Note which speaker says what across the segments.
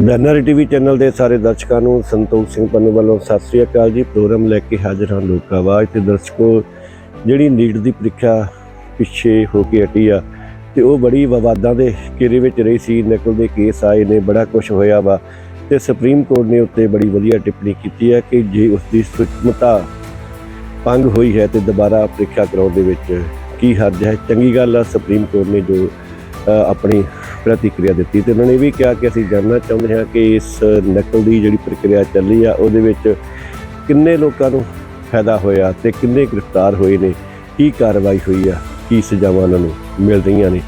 Speaker 1: Banner TV channel ਦੇ ਸਾਰੇ ਦਰਸ਼ਕਾਂ ਨੂੰ ਸੰਤੋਖ ਸਿੰਘ ਪੰਨੂ ਵੱਲੋਂ ਸਤਿ ਸ੍ਰੀ ਅਕਾਲ ਜੀ। ਪ੍ਰੋਗਰਾਮ ਲੈ ਕੇ ਹਾਜ਼ਰ ਹਾਂ ਲੋਕ ਆਵਾਜ਼ ਤੇ ਦਰਸ਼ਕੋ, ਜਿਹੜੀ ਨੀਟ ਦੀ ਪ੍ਰੀਖਿਆ ਪਿੱਛੇ ਹੋ ਕੇ ਹਟੀ ਆ ਤੇ ਉਹ ਬੜੀ ਵਿਵਾਦਾਂ ਦੇ ਘੇਰੇ ਵਿੱਚ ਰਹੀ ਸੀ। ਨਕਲ ਦੇ ਕੇਸ ਆਏ ਨੇ, ਬੜਾ ਕੁਝ ਹੋਇਆ ਵਾ ਤੇ ਸੁਪਰੀਮ ਕੋਰਟ ਨੇ ਉੱਤੇ ਬੜੀ ਵਧੀਆ ਟਿੱਪਣੀ ਕੀਤੀ ਹੈ ਕਿ ਜੇ ਉਸ ਦੀ ਸੁਚਮਤਾ ਭੰਗ ਹੋਈ ਹੈ ਤੇ ਦੁਬਾਰਾ ਪ੍ਰੀਖਿਆ ਕਰਾਉਣ ਦੇ ਵਿੱਚ ਕੀ ਹਰਜ ਹੈ। ਚੰਗੀ ਗੱਲ ਆ ਸੁਪਰੀਮ ਕੋਰਟ ਨੇ ਜੋ ਆਪਣੀ ਪ੍ਰਤੀਕਿਰਿਆ ਦਿੱਤੀ ਤੇ ਉਹਨਾਂ ਨੇ ਇਹ ਵੀ ਕਿਹਾ ਕਿ ਅਸੀਂ ਜਾਣਨਾ ਚਾਹੁੰਦੇ ਹਾਂ ਕਿ ਇਸ ਨਕਲ ਦੀ ਜਿਹੜੀ ਪ੍ਰਕਿਰਿਆ ਚੱਲੀ ਆ, ਉਹਦੇ ਵਿੱਚ ਕਿੰਨੇ ਲੋਕਾਂ ਨੂੰ ਫਾਇਦਾ ਹੋਇਆ ਤੇ ਕਿੰਨੇ ਗ੍ਰਿਫਤਾਰ ਹੋਏ ਨੇ, ਕੀ ਕਾਰਵਾਈ ਹੋਈ ਆ, ਕੀ ਸਜ਼ਾਵਾਂ ਉਹਨਾਂ ਨੂੰ ਮਿਲ ਰਹੀਆਂ ਨੇ,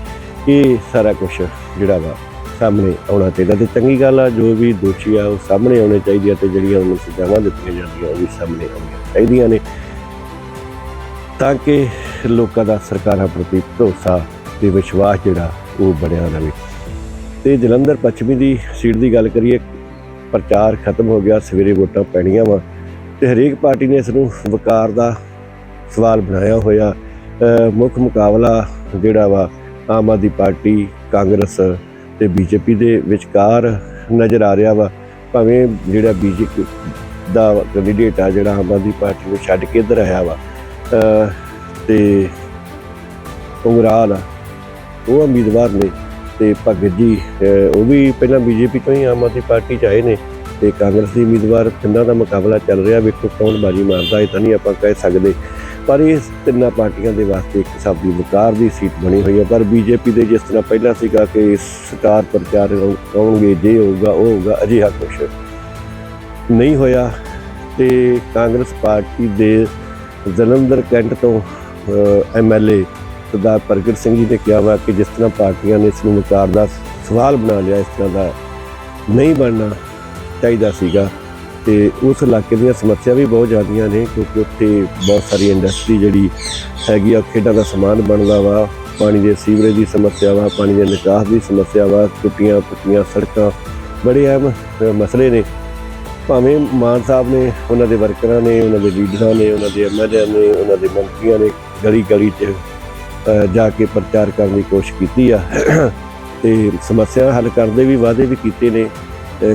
Speaker 1: ਇਹ ਸਾਰਾ ਕੁਝ ਜਿਹੜਾ ਵਾ ਸਾਹਮਣੇ ਆਉਣਾ ਚਾਹੀਦਾ ਤੇ ਚੰਗੀ ਗੱਲ ਆ, ਜੋ ਵੀ ਦੋਸ਼ੀ ਆ, ਉਹ ਸਾਹਮਣੇ ਆਉਣੇ ਚਾਹੀਦੇ ਆ ਤੇ ਜਿਹੜੀਆਂ ਉਹਨਾਂ ਨੂੰ ਸਜ਼ਾਵਾਂ ਦਿੱਤੀਆਂ ਜਾਂਦੀਆਂ, ਉਹ ਵੀ ਸਾਹਮਣੇ ਆਉਣੀਆਂ ਚਾਹੀਦੀਆਂ ਨੇ ਤਾਂ ਕਿ ਲੋਕਾਂ ਦਾ ਸਰਕਾਰਾਂ ਪ੍ਰਤੀ ਭਰੋਸਾ ਤੇ ਵਿਸ਼ਵਾਸ ਜਿਹੜਾ ਉਹ ਬਣਿਆ ਰਹੇ। ਤੇ ਜਲੰਧਰ ਪੱਛਮੀ ਦੀ ਸੀਟ ਦੀ ਗੱਲ ਕਰੀਏ ਪ੍ਰਚਾਰ ਖਤਮ ਹੋ ਗਿਆ ਸਵੇਰੇ ਵੋਟਾਂ ਪੈਣੀਆਂ ਵਾ ਤੇ ਹਰੇਕ ਪਾਰਟੀ ਨੇ ਇਸ ਨੂੰ ਵਕਾਰ ਦਾ ਸਵਾਲ ਬਣਾਇਆ ਹੋਇਆ। ਮੁੱਖ ਮੁਕਾਬਲਾ ਜਿਹੜਾ ਵਾ ਆਮ ਆਦਮੀ ਪਾਰਟੀ ਕਾਂਗਰਸ ਤੇ ਬੀਜੇਪੀ ਦੇ ਵਿਚਕਾਰ ਨਜ਼ਰ ਆ ਰਿਹਾ ਵਾ। ਭਾਵੇਂ ਜਿਹੜਾ ਬੀਜੇਪੀ ਦਾ ਕੈਂਡੀਡੇਟ ਆ ਜਿਹੜਾ ਆਮ ਆਦਮੀ ਪਾਰਟੀ ਨੂੰ ਛੱਡ ਕੇ ਇੱਧਰ ਆਇਆ ਵਾ। ਅ, ਤੇ ਉਗਰਾਲ ਆ ਉਹ ਉਮੀਦਵਾਰ ਨੇ ਤੇ ਭਗਤ ਜੀ ਉਹ ਵੀ ਪਹਿਲਾਂ ਬੀਜੇਪੀ ਤੋਂ ਹੀ ਆਮ ਆਦਮੀ ਪਾਰਟੀ ਚ ਆਏ ਨੇ ਤੇ ਕਾਂਗਰਸ ਦੀ ਉਮੀਦਵਾਰ ਤਿੰਨਾਂ ਦਾ ਮੁਕਾਬਲਾ ਚੱਲ ਰਿਹਾ, ਵੇਖੋ ਕੌਣ ਬਾਜੀ ਮਾਰਦਾ, ਇਹ ਤਾਂ ਨਹੀਂ ਆਪਾਂ ਕਹਿ ਸਕਦੇ। ਪਰ ਇਹ ਤਿੰਨਾਂ ਪਾਰਟੀਆਂ ਦੇ ਵਾਸਤੇ ਇੱਕ ਹਿਸਾਬ ਦੀ ਵਕਾਰ ਦੀ ਸੀਟ ਬਣੀ ਹੋਈ ਹੈ। ਪਰ ਬੀਜੇਪੀ ਦੇ ਜਿਸ ਤਰ੍ਹਾਂ ਪਹਿਲਾਂ ਸੀਗਾ ਕਿ ਸਟਾਰ ਪ੍ਰਚਾਰ ਆਉਣਗੇ ਜੇ ਹੋਊਗਾ, ਉਹ ਹੋਊਗਾ, ਅਜਿਹਾ ਕੁਛ ਨਹੀਂ ਹੋਇਆ ਤੇ ਕਾਂਗਰਸ ਪਾਰਟੀ ਦੇ ਜਲੰਧਰ ਕੈਂਟ ਤੋਂ ਐਮਐਲਏ ਸਰਦਾਰ ਪ੍ਰਗਟ ਸਿੰਘ ਜੀ ਨੇ ਕਿਹਾ ਵਾ ਕਿ ਜਿਸ ਤਰ੍ਹਾਂ ਪਾਰਟੀਆਂ ਨੇ ਇਸ ਨੂੰ ਵਿਕਾਰ ਦਾ ਸਵਾਲ ਬਣਾ ਲਿਆ, ਇਸ ਤਰ੍ਹਾਂ ਦਾ ਨਹੀਂ ਬਣਨਾ ਚਾਹੀਦਾ ਸੀਗਾ। ਤੇ ਉਸ ਇਲਾਕੇ ਦੀਆਂ ਸਮੱਸਿਆ ਵੀ ਬਹੁਤ ਜ਼ਿਆਦੀਆਂ ਨੇ ਕਿਉਂਕਿ ਉੱਥੇ ਬਹੁਤ ਸਾਰੀ ਇੰਡਸਟਰੀ ਜਿਹੜੀ ਹੈਗੀ ਆ ਖੇਡਾਂ ਦਾ ਸਮਾਨ ਬਣਦਾ ਵਾ, ਪਾਣੀ ਦੇ ਸੀਵਰੇਜ ਦੀ ਸਮੱਸਿਆ ਵਾ, ਪਾਣੀ ਦੇ ਨਿਕਾਸ ਦੀ ਸਮੱਸਿਆ ਵਾ, ਟੁੱਟੀਆਂ ਪੁੱਟੀਆਂ ਸੜਕਾਂ, ਬੜੇ ਅਹਿਮ ਮਸਲੇ ਨੇ। ਭਾਵੇਂ ਮਾਨ ਸਾਹਿਬ ਨੇ, ਉਹਨਾਂ ਦੇ ਵਰਕਰਾਂ ਨੇ, ਉਹਨਾਂ ਦੇ ਲੀਡਰਾਂ ਨੇ, ਉਹਨਾਂ ਦੇ ਐਮਐਲਏ ਨੇ, ਉਹਨਾਂ ਦੇ ਮੰਤਰੀਆਂ ਨੇ ਗਲੀ ਗਲੀ 'ਚ ਜਾ ਕੇ ਪ੍ਰਚਾਰ ਕਰਨ ਦੀ ਕੋਸ਼ਿਸ਼ ਕੀਤੀ ਆ। ਤੇ ਸਮੱਸਿਆ ਹੱਲ ਕਰਨ ਦੇ ਵੀ ਵਾਅਦੇ ਵੀ ਕੀਤੇ ਨੇ।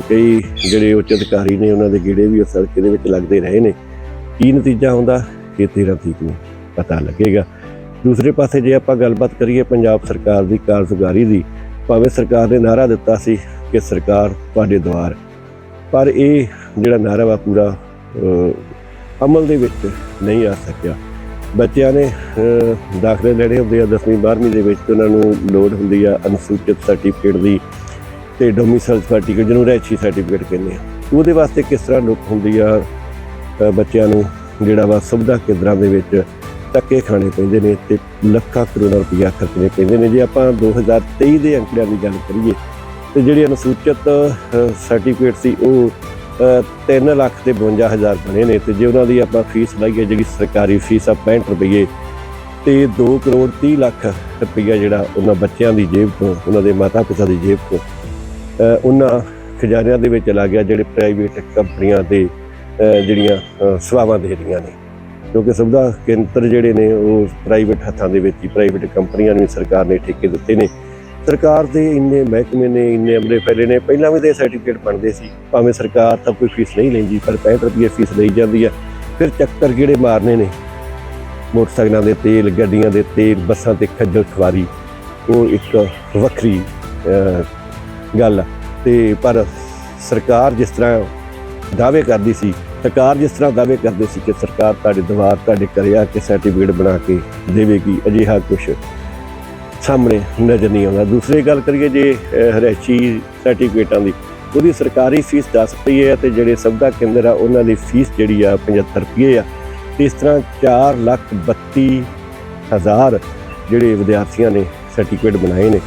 Speaker 1: ਕਈ ਜਿਹੜੇ ਉੱਚ ਅਧਿਕਾਰੀ ਨੇ, ਉਹਨਾਂ ਦੇ ਗੇੜੇ ਵੀ ਉਸ ਹਲਕੇ ਦੇ ਵਿੱਚ ਲੱਗਦੇ ਰਹੇ ਨੇ। ਕੀ ਨਤੀਜਾ ਹੁੰਦਾ ਇਹ 13 ਤਰੀਕ ਨੂੰ ਪਤਾ ਲੱਗੇਗਾ। ਦੂਸਰੇ ਪਾਸੇ ਜੇ ਆਪਾਂ ਗੱਲਬਾਤ ਕਰੀਏ ਪੰਜਾਬ ਸਰਕਾਰ ਦੀ ਕਾਰਜਕਾਰੀ ਦੀ, ਭਾਵੇਂ ਸਰਕਾਰ ਨੇ ਨਾਰਾ ਦਿੱਤਾ ਸੀ ਕਿ ਸਰਕਾਰ ਤੁਹਾਡੇ ਦੁਆਰ ਪਰ ਇਹ ਜਿਹੜਾ ਨਾਰਾ ਵਾ ਪੂਰਾ ਅਮਲ ਦੇ ਵਿੱਚ ਨਹੀਂ ਆ ਸਕਿਆ। ਬੱਚਿਆਂ ਨੇ ਦਾਖਲੇ ਲੈਣੇ ਹੁੰਦੇ ਆ 10ਵੀਂ 12ਵੀਂ ਦੇ ਵਿੱਚ ਉਹਨਾਂ ਨੂੰ ਲੋੜ ਹੁੰਦੀ ਆ ਅਨੁਸੂਚਿਤ ਸਰਟੀਫਿਕੇਟ ਦੀ ਤੇ ਡੋਮਿਸਾਈਲ ਸਰਟੀਫਿਕੇਟ ਜਿਹਨੂੰ ਰਹਿਛੀ ਸਰਟੀਫਿਕੇਟ ਕਹਿੰਦੇ ਆ। ਉਹਦੇ ਵਾਸਤੇ ਕਿਸ ਤਰ੍ਹਾਂ ਲੁੱਟ ਹੁੰਦੀ ਆ ਬੱਚਿਆਂ ਨੂੰ ਜਿਹੜਾ ਵਾ ਸੁਵਿਧਾ ਕੇਂਦਰਾਂ ਦੇ ਵਿੱਚ ਧੱਕੇ ਖਾਣੇ ਪੈਂਦੇ ਨੇ ਤੇ ਲੱਖਾਂ ਕਰੋੜਾਂ ਰੁਪਈਆ ਖਰਚਣੇ ਪੈਂਦੇ ਨੇ। ਜੇ ਆਪਾਂ 2023 ਦੇ ਅੰਕੜਿਆਂ ਦੀ ਗੱਲ ਕਰੀਏ ਤੇ ਜਿਹੜੇ ਅਨੁਸੂਚਿਤ ਸਰਟੀਫਿਕੇਟ ਸੀ ਉਹ 3 ਲੱਖ ਤੇ 52000 ਬਣੇ ਨੇ ਤੇ ਜੇ ਉਹਨਾਂ ਦੀ ਆਪਾਂ ਫੀਸ ਲਾਈਏ, ਜਿਹੜੀ ਸਰਕਾਰੀ ਫੀਸ ਆ 65 ਰੁਪਏ ਤੇ 2 ਕਰੋੜ 30 ਲੱਖ ਰੁਪਈਆ ਜਿਹੜਾ ਉਹਨਾਂ ਬੱਚਿਆਂ ਦੀ ਜੇਬ ਤੋਂ, ਉਹਨਾਂ ਦੇ ਮਾਤਾ ਪਿਤਾ ਦੀ ਜੇਬ ਤੋਂ ਉਹਨਾਂ ਖਜ਼ਾਨਿਆਂ ਦੇ ਵਿੱਚ ਲੱਗ ਗਿਆ, ਜਿਹੜੇ ਪ੍ਰਾਈਵੇਟ ਕੰਪਨੀਆਂ ਦੇ ਜਿਹੜੀਆਂ ਸੇਵਾਵਾਂ ਦੇ ਰਹੀਆਂ ਨੇ। ਕਿਉਂਕਿ ਸੁਵਿਧਾ ਕੇਂਦਰ ਜਿਹੜੇ ਨੇ, ਉਹ ਪ੍ਰਾਈਵੇਟ ਹੱਥਾਂ ਦੇ ਵਿੱਚ ਹੀ ਪ੍ਰਾਈਵੇਟ ਕੰਪਨੀਆਂ ਨੂੰ ਵੀ ਸਰਕਾਰ ਨੇ ਠੇਕੇ ਦਿੱਤੇ ਨੇ। ਸਰਕਾਰ ਦੇ ਇੰਨੇ ਮਹਿਕਮੇ ਨੇ, ਇੰਨੇ ਅਮਲੇ ਫੈਲੇ ਨੇ, ਪਹਿਲਾਂ ਵੀ ਤੇ ਸਰਟੀਫਿਕੇਟ ਬਣਦੇ ਸੀ। ਭਾਵੇਂ ਸਰਕਾਰ ਤਾਂ ਕੋਈ ਫੀਸ ਨਹੀਂ ਲੈਂਦੀ, ਪਰ 65 ਰੁਪਏ ਫੀਸ ਲਈ ਜਾਂਦੀ ਆ। ਫਿਰ ਚੱਕਰ ਜਿਹੜੇ ਮਾਰਨੇ ਨੇ? ਮੋਟਰਸਾਈਕਲਾਂ ਦੇ ਤੇਲ, ਗੱਡੀਆਂ ਦੇ ਤੇਲ, ਬੱਸਾਂ ਤੇ ਖੱਜਲ ਖਵਾਰੀ ਉਹ ਇੱਕ ਵੱਖਰੀ ਗੱਲ ਆ। ਤੇ ਪਰ ਸਰਕਾਰ ਜਿਸ ਤਰ੍ਹਾਂ ਦਾਅਵੇ ਕਰਦੀ ਸੀ, ਸਰਕਾਰ ਜਿਸ ਤਰ੍ਹਾਂ ਦਾਅਵੇ ਕਰਦੀ ਸੀ ਕਿ ਸਰਕਾਰ ਤੁਹਾਡੇ ਦੁਆਰ ਤੁਹਾਡੇ ਘਰੇ ਆ ਕੇ ਸਰਟੀਫਿਕੇਟ ਬਣਾ ਕੇ ਦੇਵੇਗੀ, ਅਜਿਹਾ ਕੁਝ ਸਾਹਮਣੇ ਨਜ਼ਰ ਨਹੀਂ ਆਉਂਦਾ। ਦੂਸਰੀ ਗੱਲ ਕਰੀਏ ਜੇ ਅਹ, ਸਰਟੀਫਿਕੇਟਾਂ ਦੀ ਉਹਦੀ ਸਰਕਾਰੀ ਫੀਸ 10 ਰੁਪਏ ਹੈ ਤੇ ਜਿਹੜੇ ਸਬਦਾ ਕੇਂਦਰ ਆ ਉਹਨਾਂ ਦੀ ਫੀਸ ਜਿਹੜੀ ਆ 75 ਰੁਪਏ ਆ। ਇਸ ਤਰ੍ਹਾਂ 4 ਲੱਖ 32 ਹਜ਼ਾਰ ਜਿਹੜੇ ਵਿਦਿਆਰਥੀਆਂ ਨੇ ਸਰਟੀਫਿਕੇਟ ਬਣਾਏ ਨੇ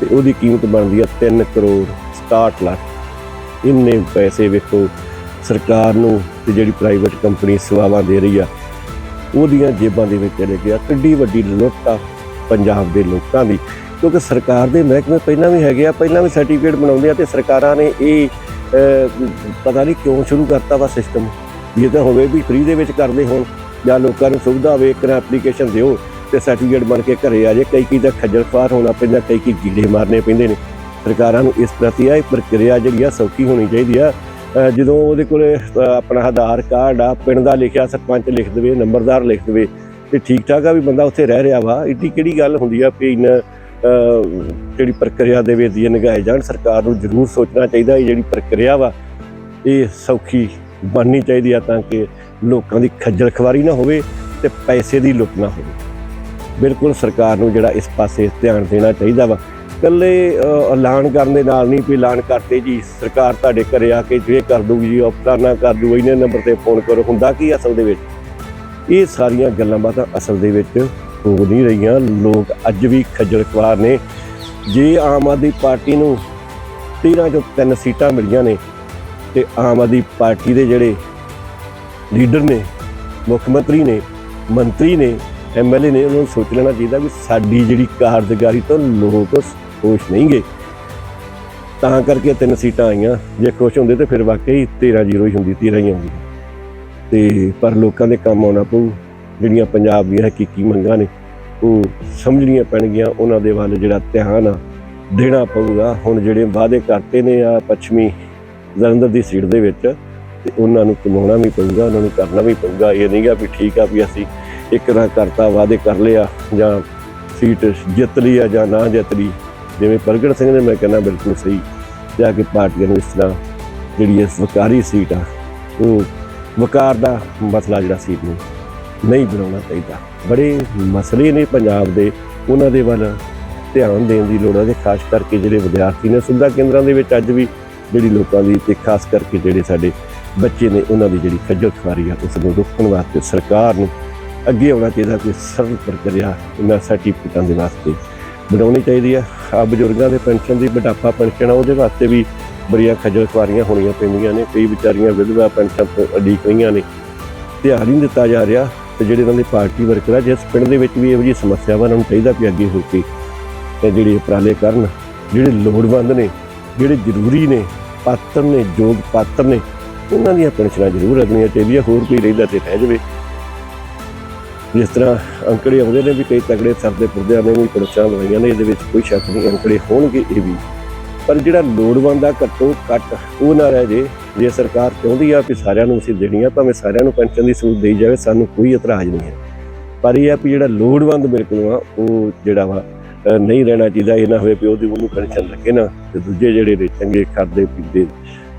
Speaker 1: ਤੇ ਉਹਦੀ ਕੀਮਤ ਬਣਦੀ ਆ 3 ਕਰੋੜ 67 ਲੱਖ। ਇੰਨੇ ਪੈਸੇ ਵੇਖੋ ਸਰਕਾਰ ਨੂੰ ਤੇ ਜਿਹੜੀ ਪ੍ਰਾਈਵੇਟ ਕੰਪਨੀ ਸੇਵਾਵਾਂ ਦੇ ਰਹੀ ਆ ਉਹਦੀਆਂ ਜੇਬਾਂ ਦੇ ਵਿੱਚ ਚਲੇ ਗਿਆ। ਕਿੱਡੀ ਵੱਡੀ ਲੁੱਟ ਆ। ਪੰਜਾਬ ਦੇ ਲੋਕਾਂ ਦੀ। ਕਿਉਂਕਿ ਸਰਕਾਰ ਦੇ ਮਹਿਕਮੇ ਪਹਿਲਾਂ ਵੀ ਹੈਗੇ ਆ, ਪਹਿਲਾਂ ਵੀ ਸਰਟੀਫਿਕੇਟ ਬਣਾਉਂਦੇ ਆ ਤੇ ਸਰਕਾਰਾਂ ਨੇ ਇਹ ਪਤਾ ਨਹੀਂ ਕਿਉਂ ਸ਼ੁਰੂ ਕਰਤਾ ਵਾ ਸਿਸਟਮ ਇਹ ਤਾਂ ਹੋਵੇ ਵੀ ਫ੍ਰੀ ਦੇ ਵਿੱਚ ਕਰਦੇ ਹੋਣ, ਜਾਂ ਲੋਕਾਂ ਨੂੰ ਸੁਵਿਧਾ ਹੋਵੇ, ਇੱਕ ਨਾ ਐਪਲੀਕੇਸ਼ਨ ਦਿਓ ਤੇ ਸਰਟੀਫਿਕੇਟ ਬਣ ਕੇ ਘਰੇ ਆ ਜੇ। ਕਈ ਕਈ ਦਾ ਖੱਜਲ ਖਵਾਰ ਹੋਣਾ ਪੈਂਦਾ, ਕਈ ਕਈ ਗੀਲੇ ਮਾਰਨੇ ਪੈਂਦੇ ਨੇ। ਸਰਕਾਰਾਂ ਨੂੰ ਇਸ ਪ੍ਰਤੀ ਆ ਇਹ ਪ੍ਰਕਿਰਿਆ ਜਿਹੜੀ ਆ, ਸੌਖੀ ਹੋਣੀ ਚਾਹੀਦੀ ਆ। ਜਦੋਂ ਉਹਦੇ ਕੋਲ ਆਪਣਾ ਆਧਾਰ ਕਾਰਡ ਆ, ਪਿੰਡ ਦਾ ਲਿਖਿਆ, ਸਰਪੰਚ ਲਿਖ ਦੇਵੇ, ਨੰਬਰਦਾਰ ਲਿਖ ਦੇਵੇ ਤੇ ਠੀਕ ਠਾਕ ਆ ਵੀ ਬੰਦਾ ਉੱਥੇ ਰਹਿ ਰਿਹਾ ਵਾ। ਇੱਡੀ ਕਿਹੜੀ ਗੱਲ ਹੁੰਦੀ ਆ ਵੀ ਇਨ ਜਿਹੜੀ ਪ੍ਰਕਿਰਿਆ ਦੇ ਵਿੱਚ ਇਹ ਨਿਗਾਹੇ ਜਾਣ, ਸਰਕਾਰ ਨੂੰ ਜ਼ਰੂਰ ਸੋਚਣਾ ਚਾਹੀਦਾ ਇਹ ਜਿਹੜੀ ਪ੍ਰਕਿਰਿਆ ਵਾ, ਇਹ ਸੌਖੀ ਬਣਨੀ ਚਾਹੀਦੀ ਆ ਤਾਂ ਕਿ ਲੋਕਾਂ ਦੀ ਖੱਜਲ ਖਵਾਰੀ ਨਾ ਹੋਵੇ ਤੇ ਪੈਸੇ ਦੀ ਲੁੱਟ ਨਾ ਹੋਵੇ। ਬਿਲਕੁਲ ਸਰਕਾਰ ਨੂੰ ਜਿਹੜਾ ਇਸ ਪਾਸੇ ਧਿਆਨ ਦੇਣਾ ਚਾਹੀਦਾ ਵਾ। ਇਕੱਲੇ ਐਲਾਨ ਕਰਨ ਦੇ ਨਾਲ ਨਹੀਂ ਵੀ ਐਲਾਨ ਕਰਤੇ ਜੀ, ਸਰਕਾਰ ਤੁਹਾਡੇ ਘਰੇ ਆ ਕੇ ਜੇ ਕਰ ਦੂਗੀ ਜੀ ਉਹ ਨਾ ਕਰ ਦੂ ਇਹਨੇ ਨੰਬਰ ਤੇ ਫੋਨ ਕਰੋ, ਹੁੰਦਾ ਕੀ ਅਸਲ ਦੇ ਵਿੱਚ? ਇਹ ਸਾਰੀਆਂ ਗੱਲਾਂ ਬਾਤਾਂ ਅਸਲ ਦੇ ਵਿੱਚ ਹੋ ਨਹੀਂ ਰਹੀਆਂ। ਲੋਕ ਅੱਜ ਵੀ ਖੱਜਲ ਖਵਾਰ ਨੇ। ਜੇ ਆਮ ਆਦਮੀ ਪਾਰਟੀ ਨੂੰ 13 ਚੋਂ ਤਿੰਨ ਸੀਟਾਂ ਮਿਲੀਆਂ ਨੇ ਤੇ ਆਮ ਆਦਮੀ ਪਾਰਟੀ ਦੇ ਜਿਹੜੇ ਲੀਡਰ ਨੇ, ਮੁੱਖ ਮੰਤਰੀ ਨੇ ਮੰਤਰੀ ਨੇ ਐਮਐਲਏ ਨੇ, ਉਹਨਾਂ ਨੂੰ ਸੋਚ ਲੈਣਾ ਚਾਹੀਦਾ ਵੀ ਸਾਡੀ ਜਿਹੜੀ ਕਾਰਜਕਾਰੀ ਤੋਂ ਲੋਕ ਖੁਸ਼ ਨਹੀਂ ਗਏ ਤਾਂ ਕਰਕੇ ਤਿੰਨ ਸੀਟਾਂ ਆਈਆਂ। ਜੇ ਖੁਸ਼ ਹੁੰਦੇ ਤੇ ਫਿਰ ਵਾਕਈ 13 ਜ਼ੀਰੋ ਹੀ ਹੁੰਦੀ 13 ਹੀ ਆਉਂਦੀ। ਤੇ ਪਰ ਲੋਕਾਂ ਦੇ ਕੰਮ ਆਉਣਾ ਪਊ। ਜਿਹੜੀਆਂ ਪੰਜਾਬ ਦੀਆਂ ਹਕੀਕੀ ਮੰਗਾਂ ਨੇ, ਉਹ ਸਮਝਣੀਆਂ ਪੈਣਗੀਆਂ। ਉਹਨਾਂ ਦੇ ਵੱਲ ਜਿਹੜਾ ਧਿਆਨ ਆ, ਦੇਣਾ ਪਊਗਾ। ਹੁਣ ਜਿਹੜੇ ਵਾਅਦੇ ਕਰਤੇ ਨੇ ਆ ਪੱਛਮੀ ਜਲੰਧਰ ਦੀ ਸੀਟ ਦੇ ਵਿੱਚ, ਤੇ ਉਹਨਾਂ ਨੂੰ ਕਮਾਉਣਾ ਵੀ ਪਊਗਾ, ਉਹਨਾਂ ਨੂੰ ਕਰਨਾ ਵੀ ਪਊਗਾ। ਇਹ ਨਹੀਂਗਾ ਵੀ ਠੀਕ ਆ ਵੀ ਅਸੀਂ ਇੱਕ ਨਾ ਕਰਤਾ, ਵਾਅਦੇ ਕਰ ਲਿਆ, ਜਾਂ ਸੀਟ ਜਿੱਤ ਲਈ ਆ ਜਾਂ ਨਾ ਜਿੱਤ ਲਈ। ਜਿਵੇਂ ਪ੍ਰਗਟ ਸਿੰਘ ਨੇ ਮੈਂ ਕਹਿੰਦਾ ਬਿਲਕੁਲ ਸਹੀ। ਤੇ ਆ ਕੇ ਪਾਰਟੀਆਂ ਨੂੰ ਇਸ ਤਰ੍ਹਾਂ ਜਿਹੜੀ ਇਹ ਵਕਾਰੀ ਸੀਟ ਆ ਉਹ ਵਕਾਰ ਦਾ ਮਸਲਾ ਜਿਹੜਾ ਸੀ ਨੂੰ ਨਹੀਂ ਬਣਾਉਣਾ ਚਾਹੀਦਾ। ਬੜੇ ਮਸਲੇ ਨੇ ਪੰਜਾਬ ਦੇ, ਉਹਨਾਂ ਦੇ ਵੱਲ ਧਿਆਨ ਦੇਣ ਦੀ ਲੋੜ ਹੈ ਤੇ ਖਾਸ ਕਰਕੇ ਜਿਹੜੇ ਵਿਦਿਆਰਥੀ ਨੇ, ਸੁਵਿਧਾ ਕੇਂਦਰਾਂ ਦੇ ਵਿੱਚ ਅੱਜ ਵੀ ਜਿਹੜੀ ਲੋਕਾਂ ਦੀ ਤੇ ਖਾਸ ਕਰਕੇ ਜਿਹੜੇ ਸਾਡੇ ਬੱਚੇ ਨੇ, ਉਹਨਾਂ ਦੀ ਜਿਹੜੀ ਖੱਜਲ ਖੁਆਰੀ ਆ, ਉਸ ਨੂੰ ਰੋਕਣ ਵਾਸਤੇ ਸਰਕਾਰ ਨੂੰ ਅੱਗੇ ਆਉਣਾ ਚਾਹੀਦਾ ਕੋਈ ਸਰਲ ਪ੍ਰਕਿਰਿਆ ਇਹਨਾਂ ਸਰਟੀਫਿਕੇਟਾਂ ਦੇ ਵਾਸਤੇ ਬਣਾਉਣੀ ਚਾਹੀਦੀ ਆ। ਆ ਬਜ਼ੁਰਗਾਂ ਦੇ ਪੈਨਸ਼ਨ ਦੀ ਬੁਢਾਪਾ ਪੈਨਸ਼ਨ ਆ, ਉਹਦੇ ਵਾਸਤੇ ਵੀ ਬੜੀਆਂ ਖੱਜਲ ਖੁਆਰੀਆਂ ਹੋਣੀਆਂ ਪੈਂਦੀਆਂ ਨੇ, ਕਈ ਵਿਚਾਰੀਆਂ ਵਿਧਵਾ ਪੈਨਸ਼ਨ ਤੋਂ ਅਡੀਕ ਰਹੀਆਂ ਨੇ। ਧਿਆਨ ਨਹੀਂ ਦਿੱਤਾ ਜਾ ਰਿਹਾ ਤੇ ਜਿਹੜੇ ਇਹਨਾਂ ਦੇ ਪਾਰਟੀ ਵਰਕਰ ਆ ਜਿਸ ਪਿੰਡ ਦੇ ਵਿੱਚ ਵੀ ਇਹੋ ਜਿਹੀ ਸਮੱਸਿਆਵਾਂ ਉਹਨਾਂ ਨੂੰ ਚਾਹੀਦਾ ਵੀ ਅੱਗੇ ਹੋ ਕੇ ਤੇ ਜਿਹੜੇ ਉਪਰਾਲੇ ਕਰਨ, ਜਿਹੜੇ ਲੋੜਵੰਦ ਨੇ, ਜਿਹੜੇ ਜ਼ਰੂਰੀ ਨੇ, ਪਾਤਰ ਨੇ, ਯੋਗ ਪਾਤਰ ਨੇ ਉਹਨਾਂ ਦੀਆਂ ਪੈਨਸ਼ਨਾਂ ਜ਼ਰੂਰ ਲੱਗਣੀਆਂ ਚਾਹੀਦੀਆਂ, ਹੋਰ ਕੋਈ ਰਹਿੰਦਾ ਤੇ ਰਹਿ ਜਾਵੇ। ਜਿਸ ਤਰ੍ਹਾਂ ਅੰਕੜੇ ਆਉਂਦੇ ਨੇ ਵੀ ਕਈ ਤਗੜੇ ਸਰਦੇ ਪੁਰਦਿਆਂ ਨੇ ਵੀ ਪੈਨਸ਼ਨਾਂ ਲਵਾਈਆਂ ਨੇ, ਇਹਦੇ ਵਿੱਚ ਕੋਈ ਸ਼ੱਕ ਨਹੀਂ, ਅੰਕੜੇ ਹੋਣਗੇ ਇਹ ਵੀ। ਪਰ ਜਿਹੜਾ ਲੋੜਵੰਦ ਆ ਘੱਟੋ ਘੱਟ ਉਹ ਨਾ ਰਹਿ ਜੇ। ਜੇ ਸਰਕਾਰ ਚਾਹੁੰਦੀ ਆ ਕਿ ਸਾਰਿਆਂ ਨੂੰ ਅਸੀਂ ਦੇਣੀ ਆ, ਭਾਵੇਂ ਸਾਰਿਆਂ ਨੂੰ ਪੈਨਸ਼ਨ ਦੀ ਸਹੂਲਤ ਦੇਈ ਜਾਵੇ, ਸਾਨੂੰ ਕੋਈ ਇਤਰਾਜ਼ ਨਹੀਂ ਹੈ। ਪਰ ਇਹ ਆ ਵੀ ਜਿਹੜਾ ਲੋੜਵੰਦ ਮੇਰੇ ਬਿਲਕੁਲ ਆ, ਉਹ ਜਿਹੜਾ ਵਾ ਨਹੀਂ ਰਹਿਣਾ ਚਾਹੀਦਾ, ਇਹ ਨਾ ਹੋਵੇ ਵੀ ਉਹਦੀ ਉਹਨੂੰ ਪੈਨਸ਼ਨ ਲੱਗੇ ਨਾ, ਤੇ ਦੂਜੇ ਜਿਹੜੇ ਨੇ ਚੰਗੇ ਖਾਦੇ, ਪੀਂਦੇ,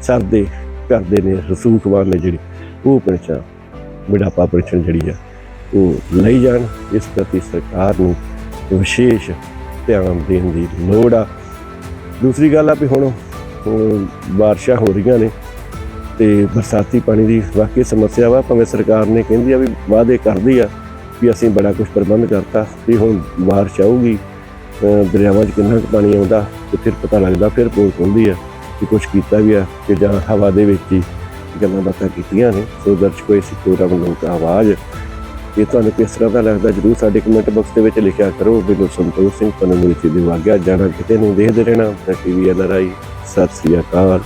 Speaker 1: ਸਰਦੇ, ਕਰਦੇ ਨੇ ਰਸੂਖਵਾਨ ਨੇ ਜਿਹੜੇ, ਉਹ ਪੈਨਸ਼ਨ ਬੁਢਾਪਾ ਪੈਨਸ਼ਨ ਜਿਹੜੀ ਆ, ਉਹ ਲਈ ਜਾਣ। ਇਸ ਪ੍ਰਤੀ ਸਰਕਾਰ ਨੂੰ ਵਿਸ਼ੇਸ਼ ਧਿਆਨ ਦੇਣ ਦੀ ਲੋੜ ਆ। ਦੂਸਰੀ ਗੱਲ ਆ ਵੀ ਹੁਣ ਬਾਰਿਸ਼ਾਂ ਹੋ ਰਹੀਆਂ ਨੇ ਤੇ ਬਰਸਾਤੀ ਪਾਣੀ ਦੀ ਵਾਕਈ ਸਮੱਸਿਆ ਵਾ, ਭਾਵੇਂ ਸਰਕਾਰ ਨੇ ਕਹਿੰਦੀ ਆ ਵੀ ਵਾਅਦੇ ਕਰਦੀ ਆ ਵੀ ਅਸੀਂ ਬੜਾ ਕੁਝ ਪ੍ਰਬੰਧ ਕਰਤਾ ਵੀ ਹੁਣ ਬਾਰਿਸ਼ ਆਊਗੀ ਦਰਿਆਵਾਂ 'ਚ ਕਿੰਨਾ ਕੁ ਪਾਣੀ ਆਉਂਦਾ ਤੇ ਫਿਰ ਪਤਾ ਲੱਗਦਾ, ਫਿਰ ਪੋਲ ਖੁੱਲਦੀ ਆ ਕਿ ਕੁਝ ਕੀਤਾ ਵੀ ਆ ਕਿ ਜਾਂ ਹਵਾ ਦੇ ਵਿੱਚ ਹੀ ਗੱਲਾਂ ਬਾਤਾਂ ਕੀਤੀਆਂ ਨੇ, ਸੋ ਦਰਸ਼ਕੋ ਇਸ ਪ੍ਰੋਗਰਾਮ ਲੋਕ ਆਵਾਜ਼ ਜੇ ਤੁਹਾਨੂੰ ਕਿਸ ਤਰ੍ਹਾਂ ਦਾ ਲੱਗਦਾ, ਜਰੂਰ ਸਾਡੇ ਕਮੈਂਟ ਬਾਕਸ ਦੇ ਵਿੱਚ ਲਿਖਿਆ ਕਰੋ। ਬਿਲਕੁਲ ਸੰਤੋਖ ਸਿੰਘ ਪਨਮੂਲੀ ਦੀ ਵਾਗਿਆ ਜਾਣਾ ਕਿਤੇ ਨਹੀਂ, ਦੇਖਦੇ ਰਹਿਣਾ। ਟੀਵੀ ਐਨਆਰਆਈ ਸਤਿ ਸ੍ਰੀ ਅਕਾਲ।